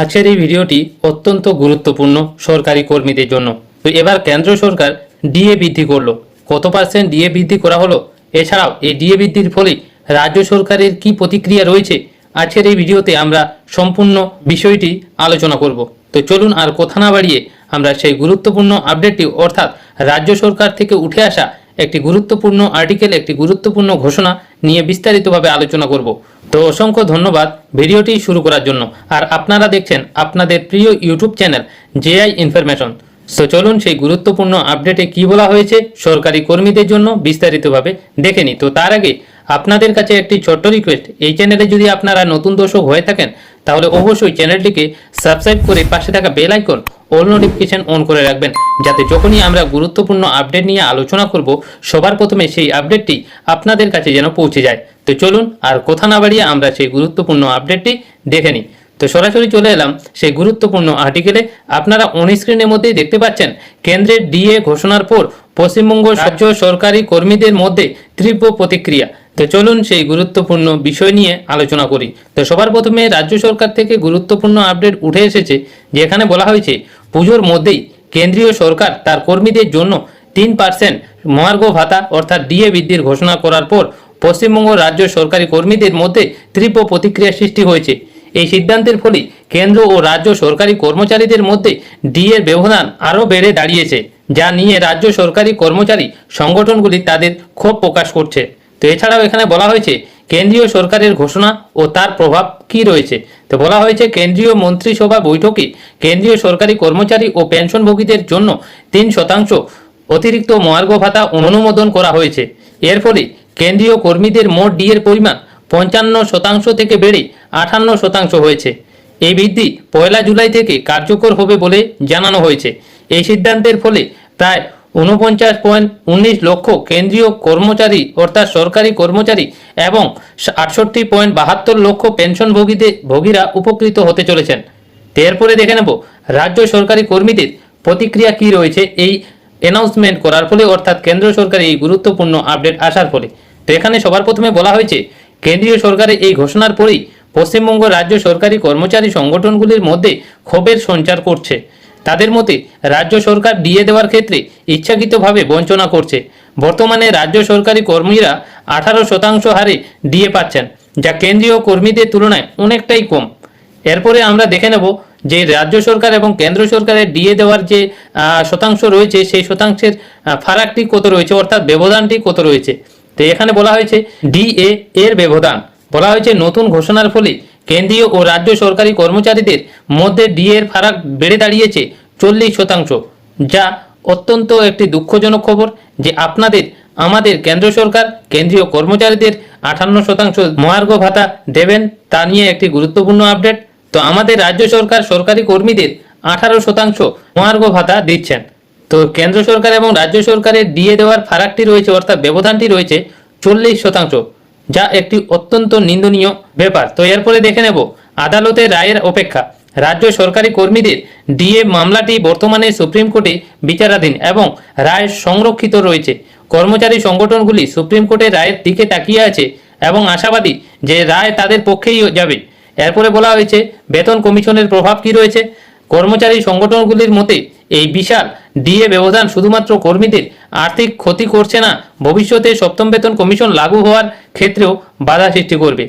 আজকের এই ভিডিওটি অত্যন্ত গুরুত্বপূর্ণ সরকারি কর্মীদের জন্য। তো এবার কেন্দ্র সরকার ডিএ বৃদ্ধি করল। কত পার্সেন্ট ডিএ বৃদ্ধি করা হলো? এছাড়াও এই ডিএ বৃদ্ধির ফলে রাজ্য সরকারের কি প্রতিক্রিয়া রয়েছে? আজকের এই ভিডিওতে আমরা সম্পূর্ণ বিষয়টি আলোচনা করব। তো চলুন আর কথা না বাড়িয়ে আমরা সেই গুরুত্বপূর্ণ আপডেটটি অর্থাৎ রাজ্য সরকার থেকে উঠে আসা একটি গুরুত্বপূর্ণ আর্টিকেল একটি গুরুত্বপূর্ণ ঘোষণা নিয়ে বিস্তারিতভাবে আলোচনা করব। তো অসংখ্য ধন্যবাদ ভিডিওটি শুরু করার জন্য। আর আপনারা দেখছেন আপনাদের প্রিয় ইউটিউব চ্যানেল জেআই ইনফরমেশন। তো চলুন সেই গুরুত্বপূর্ণ আপডেটে কি বলা হয়েছে সরকারি কর্মীদের জন্য বিস্তারিতভাবে দেখে নিই। তো তার আগে আপনাদের কাছে একটি ছোট্ট রিকোয়েস্ট এই চ্যানেলে যদি আপনারা নতুন দর্শক হয়ে থাকেন, তাহলে অবশ্যই চ্যানেলটিকে সাবস্ক্রাইব করে পাশে থাকা bell icon all notification on করে রাখবেন। যাতে যখনই আমরা গুরুত্বপূর্ণ আপডেট নিয়ে আলোচনা করব সবার প্রথমে সেই আপডেটটি আপনাদের কাছে যেন পৌঁছে যায়। তো চলুন আর কথা না বাড়িয়ে আমরা সেই গুরুত্বপূর্ণ আপডেটটি দেখে নিই। তো সরাসরি চলে এলাম সেই গুরুত্বপূর্ণ আর্টিকেলে আপনারা অন স্ক্রিনের মধ্যেই দেখতে পাচ্ছেন কেন্দ্রের ডিএ ঘোষণার পর পশ্চিমবঙ্গ রাজ্য সরকারি কর্মীদের মধ্যে তীব্র প্রতিক্রিয়া। তো চলুন সেই গুরুত্বপূর্ণ বিষয় নিয়ে আলোচনা করি। তো সবার প্রথমে রাজ্য সরকার থেকে গুরুত্বপূর্ণ আপডেট উঠে এসেছে, যেখানে বলা হয়েছে, পুজোর মধ্যেই কেন্দ্রীয় সরকার তার কর্মীদের জন্য তিন পার্সেন্ট মহার্ঘ ভাতা অর্থাৎ ডিএ বৃদ্ধির ঘোষণা করার পর পশ্চিমবঙ্গ রাজ্য সরকারি কর্মীদের মধ্যে তীব্র প্রতিক্রিয়া সৃষ্টি হয়েছে। এই সিদ্ধান্তের ফলে কেন্দ্র ও রাজ্য সরকারি কর্মচারীদের মধ্যে ডিএর ব্যবধান আরও বেড়ে দাঁড়িয়েছে, যা নিয়ে রাজ্য সরকারি কর্মচারী সংগঠনগুলি তাদের ক্ষোভ প্রকাশ করছে। তো এছাড়াও এখানে বলা হয়েছে, কেন্দ্রীয় সরকারের ঘোষণা ও তার প্রভাব কি রয়েছে? তো বলা হয়েছে, কেন্দ্রীয় মন্ত্রিসভা বৈঠকে কেন্দ্রীয় সরকারি কর্মচারী ও পেনশনভোগীদের জন্য তিন শতাংশ অতিরিক্ত মহার্ঘ ভাতা অনুমোদন করা হয়েছে। এর ফলে কেন্দ্রীয় কর্মীদের মোট ডিএর পরিমাণ পঞ্চান্ন শতাংশ থেকে বেড়ে আটান্ন শতাংশ হয়েছে। এই বৃদ্ধি পয়লা জুলাই থেকে কার্যকর হবে বলে জানানো হয়েছে। এই সিদ্ধান্তের ফলে প্রায় উনপঞ্চাশ পয়েন্ট উনিশ লক্ষ কেন্দ্রীয় কর্মচারী অর্থাৎ সরকারি কর্মচারী এবং আটষট্টি পয়েন্ট বাহাত্তর লক্ষ পেনশনভোগীদের ভোগীরা উপকৃত হতে চলেছেন। এরপরে দেখে নেব, রাজ্য সরকারি কর্মীদের প্রতিক্রিয়া কি রয়েছে এই অ্যানাউন্সমেন্ট করার ফলে অর্থাৎ কেন্দ্র সরকারের এই গুরুত্বপূর্ণ আপডেট আসার ফলে। তো এখানে সবার প্রথমে বলা হয়েছে, কেন্দ্রীয় সরকারের এই ঘোষণার পরেই পশ্চিমবঙ্গ রাজ্য সরকারি কর্মচারী সংগঠনগুলির মধ্যে ক্ষোভের সঞ্চার করছে। তাদের মতে রাজ্য সরকার ডিএ দেওয়ার ক্ষেত্রে ইচ্ছাকৃতভাবে বঞ্চনা করছে। বর্তমানে রাজ্য সরকারি কর্মীরা আঠারো শতাংশ হারে ডিএ পাচ্ছেন, যা কেন্দ্রীয় কর্মীদের তুলনায় অনেকটাই কম। এরপরে আমরা দেখে নেব যে রাজ্য সরকার এবং কেন্দ্র সরকারের ডিএ দেওয়ার যে শতাংশ রয়েছে, সেই শতাংশের ফারাকটি কত রয়েছে, অর্থাৎ ব্যবধানটি কত রয়েছে। তো এখানে বলা হয়েছে ডিএ এর ব্যবধান। বলা হয়েছে, নতুন ঘোষণার ফলে কেন্দ্রীয় ও রাজ্য সরকারি কর্মচারীদের মধ্যে ডিএ এর ফারাক বেড়ে দাঁড়িয়েছে চল্লিশ শতাংশ, যা অত্যন্ত একটি দুঃখজনক খবর যে আপনাদের, আমাদের কেন্দ্র সরকার কেন্দ্রীয় কর্মচারীদের আঠান্ন শতাংশ মহার্ঘ ভাতা দেবেন তা নিয়ে একটি গুরুত্বপূর্ণ আপডেট। তো আমাদের রাজ্য সরকার সরকারি কর্মীদের আঠারো শতাংশ মহার্ঘ ভাতা দিচ্ছেন। তো কেন্দ্র সরকার এবং রাজ্য সরকারের ডিএ দেওয়ার ফারাকটি রয়েছে, অর্থাৎ ব্যবধানটি রয়েছে চল্লিশ শতাংশ। যা একটি অত্যন্ত নিন্দনীয় ব্যাপার। তো এরপরে দেখে নেব আদালতের রায়ের অপেক্ষা। রাজ্য সরকারি কর্মীদের ডিএ মামলাটি বর্তমানে সুপ্রিম কোর্টে বিচারাধীন এবং রায় সংরক্ষিত রয়েছে। কর্মচারী সংগঠনগুলি সুপ্রিম কোর্টের রায়ের দিকে তাকিয়ে আছে এবং আশাবাদী যে রায় তাদের পক্ষেই যাবে। এরপরে বলা হয়েছে, বেতন কমিশনের প্রভাব কি রয়েছে? কর্মচারী সংগঠনগুলির মতে এই বিশাল ডিএ ব্যবধান শুধুমাত্র কর্মীদের আর্থিক ক্ষতি করছে না, ভবিষ্যতে সপ্তম বেতন কমিশন লাগু হওয়ার ক্ষেত্রেও বাধা সৃষ্টি করবে।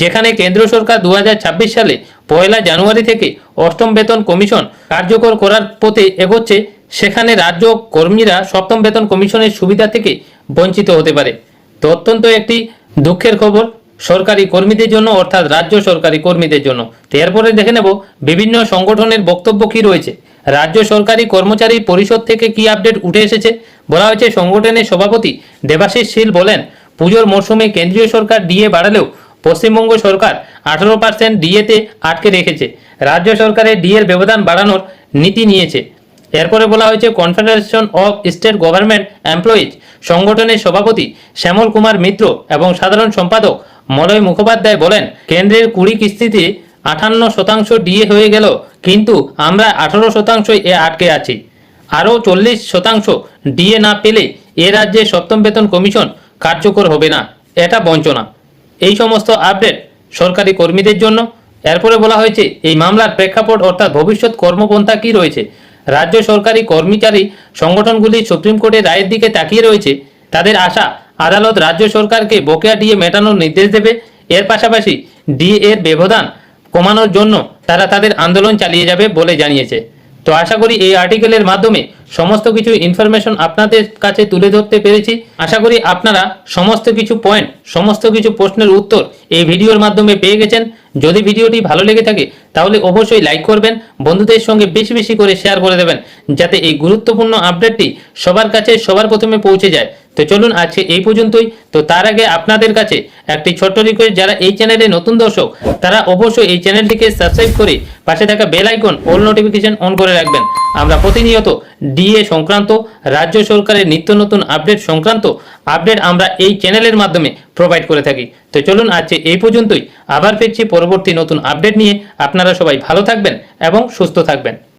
যেখানে কেন্দ্র সরকার দু হাজার ছাব্বিশ সালে পয়লা জানুয়ারি থেকে অষ্টম বেতন কমিশন কার্যকর করার পথে এগোচ্ছে, সেখানে রাজ্য কর্মীরা সপ্তম বেতন কমিশনের সুবিধা থেকে বঞ্চিত হতে পারে। তো অত্যন্ত একটি দুঃখের খবর, সরকারি কর্মীদের জন্য অর্থাৎ রাজ্য সরকারি কর্মীদের জন্য। তো এরপরে দেখে নেব বিভিন্ন সংগঠনের বক্তব্য কি রয়েছে। রাজ্য সরকারি কর্মচারী পরিষদ থেকে কি আপডেট উঠে এসেছে? বলা হয়েছে, সংগঠনের সভাপতি দেবাশিস শীল বলেন, পুজোর মরশুমে কেন্দ্রীয় সরকার ডিএ বাড়ালেও পশ্চিমবঙ্গ সরকার আঠারো পার্সেন্ট ডিএতে আটকে রেখেছে। রাজ্য সরকারের ডিএর ব্যবধান বাড়ানোর নীতি নিয়েছে। এরপরে বলা হয়েছে, confederation of state government employees সংগঠনের সভাপতি শ্যামল কুমার মিত্র এবং সাধারণ সম্পাদক মলয় মুখোপাধ্যায় বলেন, কেন্দ্রের কুড়ি কিস্তিতে আটান্ন শতাংশ ডিএ হয়ে গেল, কিন্তু আমরা আঠারো শতাংশ এ আটকে আছি। আরও চল্লিশ শতাংশ ডিএ না পেলে এ রাজ্যে সপ্তম বেতন কমিশন কার্যকর হবে না, এটা বঞ্চনা। এই সমস্ত আপডেট সরকারি কর্মীদের জন্য। এরপরে বলা হয়েছে, এই মামলার প্রেক্ষাপট অর্থাৎ ভবিষ্যৎ কর্মপন্থা কি রয়েছে? রাজ্য সরকারি কর্মচারী সংগঠনগুলি সুপ্রিম কোর্টের রায়ের দিকে তাকিয়ে রয়েছে। তাদের আশা, আদালত রাজ্য সরকারকে বকেয়া ডিএ মেটানোর নির্দেশ দেবে। এর পাশাপাশি ডিএ এর ব্যবধান কমানোর জন্য তারা তাদের আন্দোলন চালিয়ে যাবে বলে জানিয়েছে। তো আশা করি এই আর্টিকেলের মাধ্যমে সমস্ত কিছু ইনফরমেশন আপনাদের কাছে তুলে ধরতে পেরেছি। আশা করি আপনারা সমস্ত কিছু পয়েন্ট সমস্ত কিছু প্রশ্নের উত্তর এই ভিডিওর মাধ্যমে পেয়ে গেছেন। যদি ভিডিওটি ভালো লেগে থাকে, তাহলে অবশ্যই লাইক করবেন, বন্ধুদের সঙ্গে বেশি বেশি করে শেয়ার করে দেবেন, যাতে এই গুরুত্বপূর্ণ আপডেটটি সবার কাছে সবার প্রথমে পৌঁছে যায়। তো চলুন আজকে এই পর্যন্তই। তো তার আগে আপনাদের কাছে একটি ছোট্ট রিকোয়েস্ট যারা এই চ্যানেলে নতুন দর্শক, তারা অবশ্যই এই চ্যানেলটিকে সাবস্ক্রাইব করে পাশে থাকা bell icon all notification on করে রাখবেন। আমরা প্রতিনিয়ত ডিএ সংক্রান্ত, রাজ্য সরকারের নিত্য নতুন আপডেট সংক্রান্ত আপডেট আমরা এই চ্যানেলের মাধ্যমে প্রোভাইড করে থাকি। তো চলুন আজকে এই পর্যন্তই। আবার ফিরছি পরবর্তী নতুন আপডেট নিয়ে। আপনারা সবাই ভালো থাকবেন এবং সুস্থ থাকবেন।